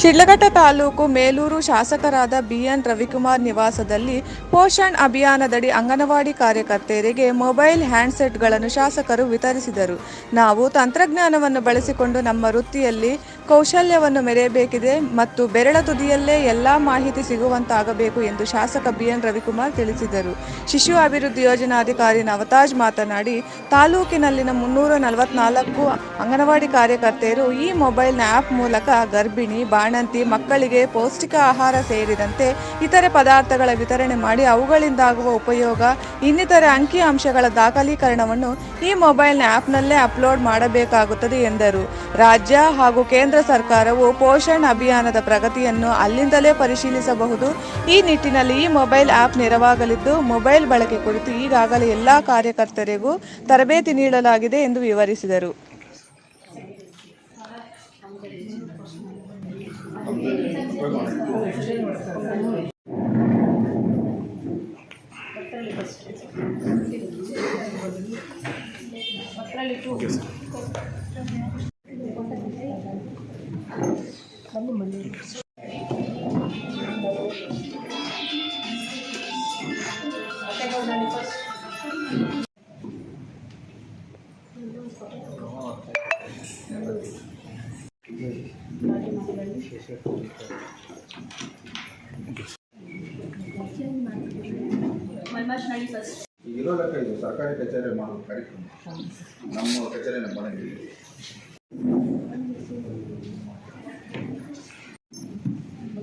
ಶಿಡ್ಲಘಟ್ಟ ತಾಲೂಕು ಮೇಲೂರು ಶಾಸಕರಾದ ಬಿಎನ್ ರವಿಕುಮಾರ್ ನಿವಾಸದಲ್ಲಿ ಪೋಷಣ್ ಅಭಿಯಾನದಡಿ ಅಂಗನವಾಡಿ ಕಾರ್ಯಕರ್ತೆಯರಿಗೆ ಮೊಬೈಲ್ ಹ್ಯಾಂಡ್ಸೆಟ್ಗಳನ್ನು ಶಾಸಕರು ವಿತರಿಸಿದರು. ನಾವು ತಂತ್ರಜ್ಞಾನವನ್ನು ಬಳಸಿಕೊಂಡು ನಮ್ಮ ವೃತ್ತಿಯಲ್ಲಿ ಕೌಶಲ್ಯವನ್ನು ಮೆರೆಯಬೇಕಿದೆ ಮತ್ತು ಬೆರಳ ತುದಿಯಲ್ಲೇ ಎಲ್ಲ ಮಾಹಿತಿ ಸಿಗುವಂತಾಗಬೇಕು ಎಂದು ಶಾಸಕ ಬಿಎನ್ ರವಿಕುಮಾರ್ ತಿಳಿಸಿದರು. ಶಿಶು ಅಭಿವೃದ್ಧಿ ಯೋಜನಾಧಿಕಾರಿ ನವತಾಜ್ ಮಾತನಾಡಿ, ತಾಲೂಕಿನಲ್ಲಿನ ಮುನ್ನೂರ ನಲವತ್ನಾಲ್ಕು ಅಂಗನವಾಡಿ ಕಾರ್ಯಕರ್ತೆಯರು ಈ ಮೊಬೈಲ್ನ ಆ್ಯಪ್ ಮೂಲಕ ಗರ್ಭಿಣಿ, ಬಾಣಂತಿ, ಮಕ್ಕಳಿಗೆ ಪೌಷ್ಟಿಕ ಆಹಾರ ಸೇರಿದಂತೆ ಇತರೆ ಪದಾರ್ಥಗಳ ವಿತರಣೆ ಮಾಡಿ ಅವುಗಳಿಂದಾಗುವ ಉಪಯೋಗ, ಇನ್ನಿತರೆ ಅಂಕಿ ಅಂಶಗಳ ದಾಖಲೀಕರಣವನ್ನು ಈ ಮೊಬೈಲ್ನ ಆ್ಯಪ್ನಲ್ಲೇ ಅಪ್ಲೋಡ್ ಮಾಡಬೇಕಾಗುತ್ತದೆ ಎಂದರು. ರಾಜ್ಯ ಹಾಗೂ ಕೇಂದ್ರ ಸರ್ಕಾರವು ಪೋಷಣ್ ಅಭಿಯಾನದ ಪ್ರಗತಿಯನ್ನು ಅಲ್ಲಿಂದಲೇ ಪರಿಶೀಲಿಸಬಹುದು. ಈ ನಿಟ್ಟಿನಲ್ಲಿ ಈ ಮೊಬೈಲ್ ಆ್ಯಪ್ ನೆರವಾಗಲಿದ್ದು, ಮೊಬೈಲ್ ಬಳಕೆ ಕುರಿತು ಈಗಾಗಲೇ ಎಲ್ಲ ಕಾರ್ಯಕರ್ತರಿಗೂ ತರಬೇತಿ ನೀಡಲಾಗಿದೆ ಎಂದು ವಿವರಿಸಿದರು. ಈಗ ಇರೋ ಲೆಕ್ಕ ಇದು ಸರ್ಕಾರಿ ಕಚೇರಿ ಮಾಡೋ ಕಾರ್ಯಕ್ರಮ ನಮ್ಮ ಕಚೇರಿ ನಮ್ಮ